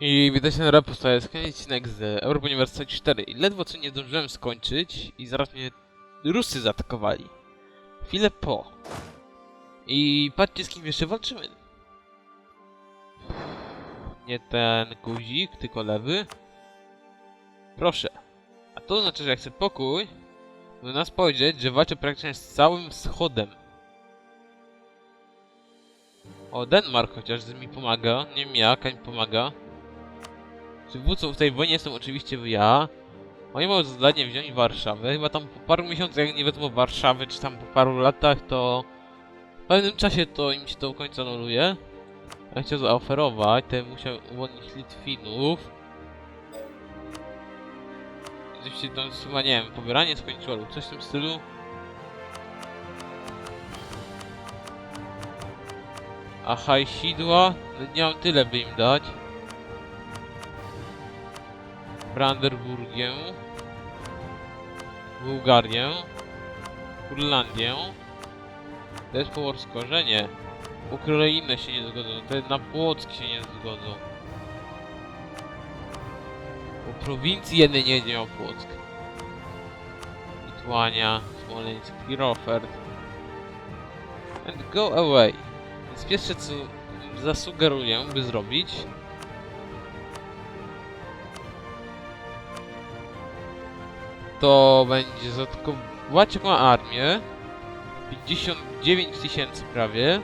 I witajcie na Reposta, jest kolejny odcinek z Europa Uniwersytet 4 i ledwo co nie zdążyłem skończyć i zaraz mnie Rusy zaatakowali. Chwilę po. I patrzcie z kim jeszcze walczymy. Nie ten guzik, tylko lewy. Proszę. A to znaczy, że jak chcę pokój, to nas powiedzieć, że walczę praktycznie z całym wschodem. O, Denmark chociaż mi pomaga, nie wiem jak, mi pomaga. Przywódcą w tej wojnie są oczywiście ja. Oni mają zadanie wziąć Warszawę. Chyba tam po paru miesiącach, jak nie wezmą Warszawy, czy tam po paru latach, to w pewnym czasie to im się to do końca anuluje. Ja chciał zaoferować, to musiał uwolnić Litwinów. Oczywiście to chyba, nie wiem, pobieranie skończyło lub coś w tym stylu. A hajsidła? No nie mam tyle by im dać. Brandenburgię, Bułgarię, Kurlandię, to jest Pomorsko, że nie. Ukrainę się nie zgodzą, te na Płock się nie zgodzą. Bo prowincji jednej nie ma Płock. Litwania, Smoleńsk, Kirofert. And go away. Więc pierwsze co zasugeruję, by zrobić, to będzie zaatakować ma armię. 59 tysięcy prawie.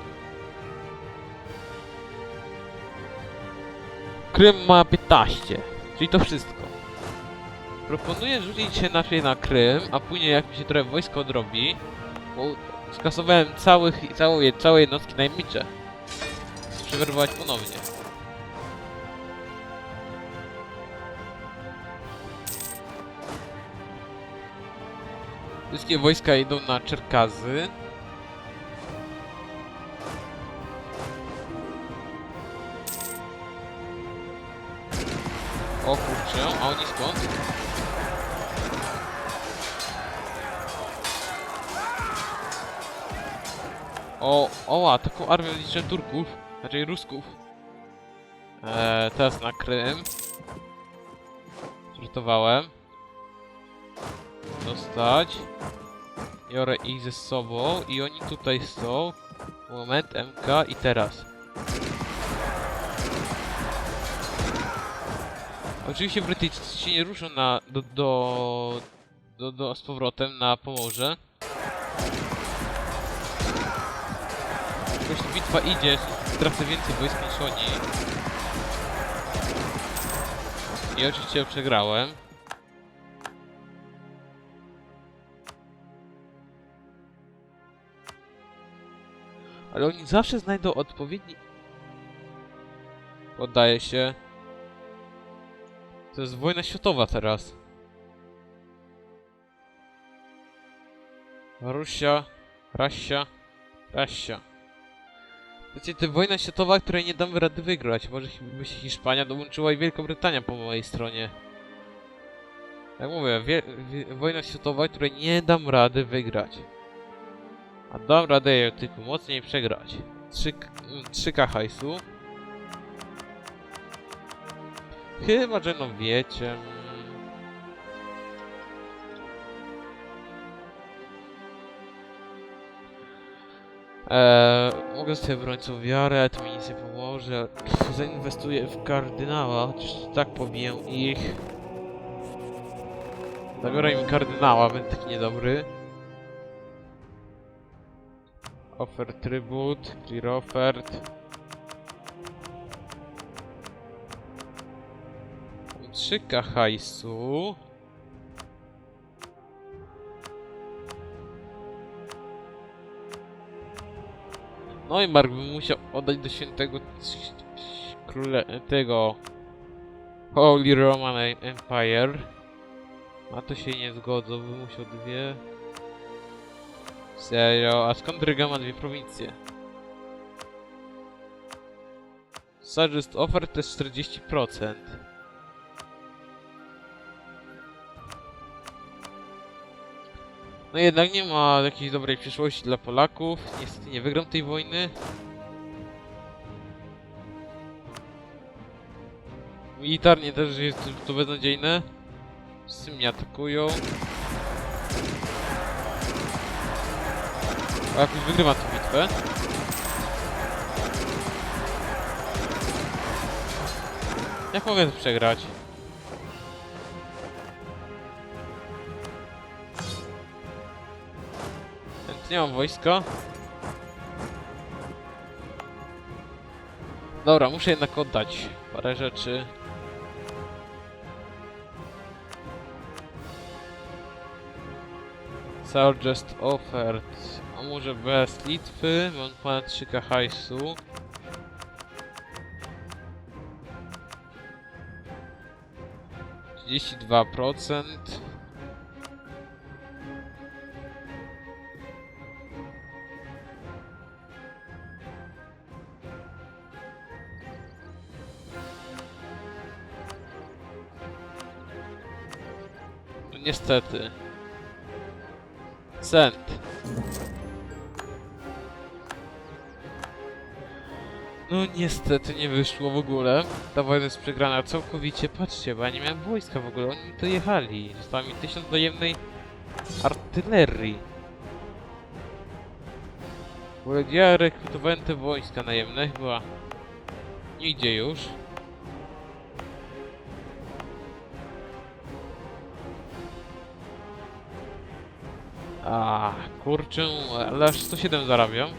Krym ma 15, czyli to wszystko. Proponuję rzucić się najpierw na Krym, a później jak mi się trochę wojsko odrobi, bo skasowałem całych, całe, całe jednostki najemnicze. Przewerbować ponownie. Wszystkie wojska idą na Czerkazy. O kurczę, a oni skąd? O, oła, taką armię liczę Turków, raczej Rusków. Eee, teraz na Krym. Żartowałem dostać. Biorę ich ze sobą i oni tutaj są. Moment, MK i teraz. Oczywiście Brytyjczycy się nie ruszą na, do, do, do, do, z powrotem na Pomorze. Jakoś bitwa idzie, tracę więcej wojsk niż oni. I oczywiście przegrałem. Ale oni zawsze znajdą odpowiedni... Poddaje się. To jest wojna światowa teraz. Rusia, Rasia, Rasia. Wiecie, to wojna światowa, której nie damy rady wygrać. Może by się Hiszpania dołączyła i Wielka Brytania po mojej stronie. Jak mówię, wojna światowa, której nie dam rady wygrać. A dam radę tylko mocniej przegrać. 3, 3k hajsu. Chyba, że no wiecie. mm. Eee, mogę sobie bronić co wiarę, to mi nic nie pomoże. Zainwestuję w kardynała, chociaż tak pobiję ich. Zabiorę im kardynała, będę taki niedobry. Offer tribut, clear offert. 3k hajsu. No i Mark bym musiał oddać do świętego króle tego Holy Roman Empire. A to się nie zgodzą, bym musiał dwie. Serio? A skąd Ryga ma dwie prowincje? Suggest offer to jest 40%. No jednak nie ma jakiejś dobrej przyszłości dla Polaków. Niestety nie wygram tej wojny. Militarnie też jest to beznadziejne. Wszyscy mnie atakują. A jakoś wygrywa tę bitwę. Jak mogę to przegrać? Nie mam wojska. Dobra, muszę jednak oddać parę rzeczy. Suggest offered. A może bez Litwy? Mam ponad 3k hajsu. Trzydzieści dwa procent. No niestety. Cent. No niestety nie wyszło w ogóle. Ta wojna jest przegrana całkowicie. Patrzcie, bo ja nie miałem wojska w ogóle. Oni mi dojechali. Zostało mi tysiąc dojemnej artylerii. W ogóle ja rekrutowałem te wojska najemne chyba. Idzie już. A kurczę, ale aż 107 zarabiam.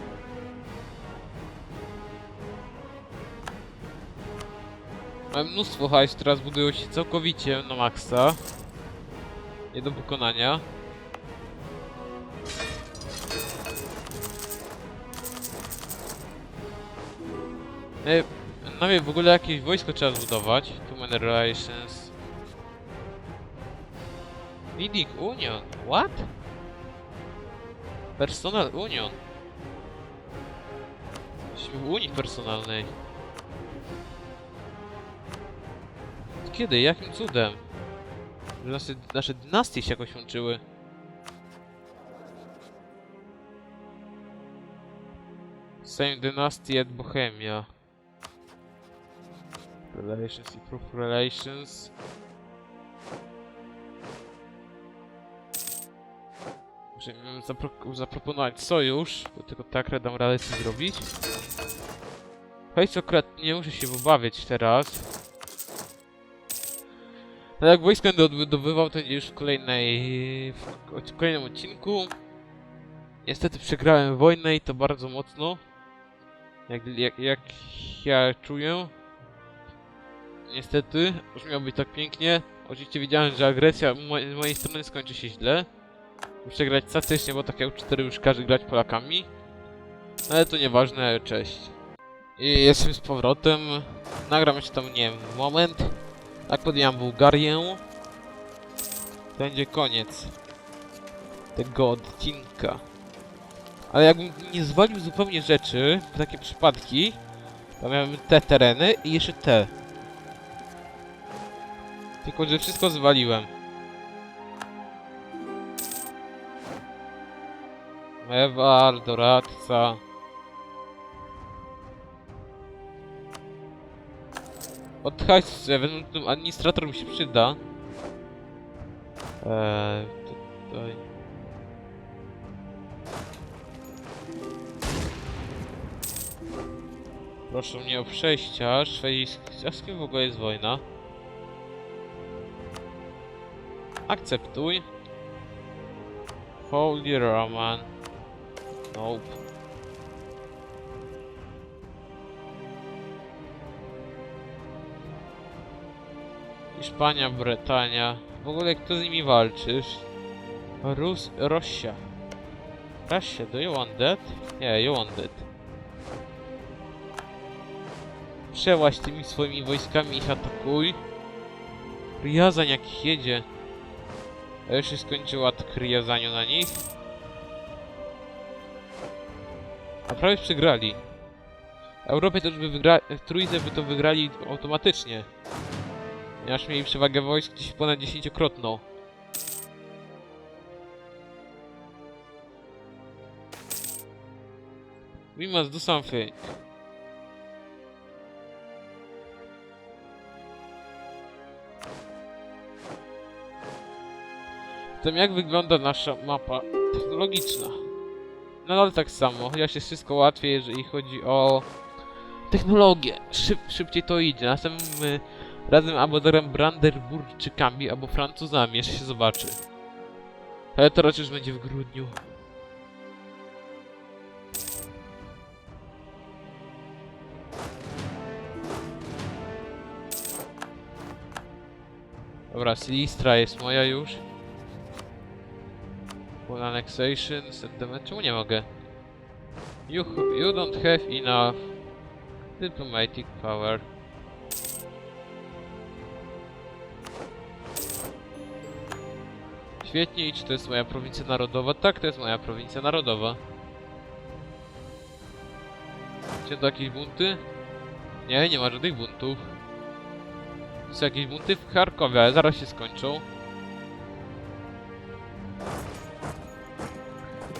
Mam mnóstwo hajs, teraz budują się całkowicie na maksa. Nie do pokonania. E, No wiem, w ogóle jakieś wojsko trzeba zbudować. Human Relations. Leading Union. What? Personal Union. Jesteśmy w Unii personalnej. Kiedy? Jakim cudem? Nasze, nasze dynastie się jakoś łączyły. Same dynasty at Bohemia. Relations, improve relations. Muszę im zapro zaproponować sojusz, bo tylko tak dam radę tym zrobić. Hejs akurat nie muszę się obawiać teraz. Ale jak wojsko będę odbudowywał, to już w kolejnej... w kolejnym odcinku. Niestety przegrałem wojnę i to bardzo mocno. Jak, jak, jak ja czuję. Niestety, już miało być tak pięknie. Oczywiście wiedziałem, że agresja z mojej strony skończy się źle. Muszę grać statycznie, bo tak jak 4 już każe grać Polakami. Ale to nieważne, cześć. I jestem z powrotem. Nagram jeszcze tam, nie wiem, moment. Tak podjęłam Bułgarię. Będzie koniec tego odcinka. Ale jakbym nie zwalił zupełnie rzeczy, takie przypadki, to miałem te tereny i jeszcze te. Tylko, że wszystko zwaliłem. Ewal, doradca. Od hajsu, ewentualnie administrator mi się przyda. Eee, tutaj... Proszę mnie o przejścia. Szwedzki... Z kim w ogóle jest wojna? Akceptuj. Holy Roman. Nope. Hiszpania, Brytania. W ogóle kto z nimi walczysz? Rus... Rosja. Russia, do you want that? Yeah, you want that. Przełaź tymi swoimi wojskami ich atakuj. Riazań jak jedzie. A już się skończył atak Riazaniu na nich. A prawie przegrali. Europie to by wygrali, trójce by to wygrali automatycznie ponieważ mieli przewagę wojsk gdzieś ponad dziesięciokrotną. We must do something. Zatem jak wygląda nasza mapa technologiczna? No, Nadal tak samo, chociaż jest wszystko łatwiej, jeżeli chodzi o technologię. Szyb, szybciej to idzie. Następnym razem albo zagram Brandenburgczykami, albo Francuzami, jeszcze się zobaczy. Ale to raczej już będzie w grudniu. Dobra, Silistra jest moja już. Full annexation, sentiment. Czemu nie mogę? You, you don't have enough diplomatic power. Świetnie, i czy to jest moja prowincja narodowa? Tak, to jest moja prowincja narodowa. Czy to jakieś bunty? Nie, nie ma żadnych buntów. Są jakieś bunty w Charkowie, ale zaraz się skończą.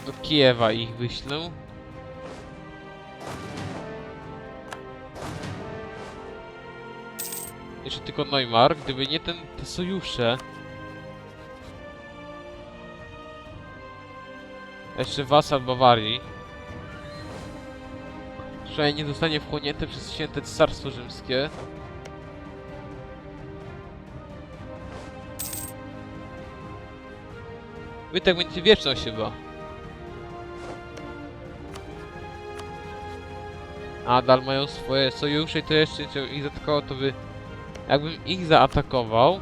Do Kijewa ich wyślę. Jeszcze tylko Neumar, gdyby nie ten, te sojusze. Jeszcze wasal Bawarii. Przynajmniej nie zostanie wchłonięte przez święte cesarstwo rzymskie. Wy tak będziecie wieczność chyba. Nadal mają swoje sojusze i to jeszcze ich zaatakowało, to by... Jakbym ich zaatakował...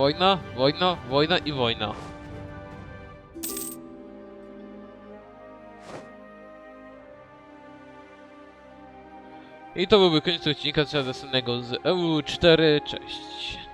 Wojna, wojna, wojna i wojna. I to byłby koniec odcinka następnego z EU4. Cześć.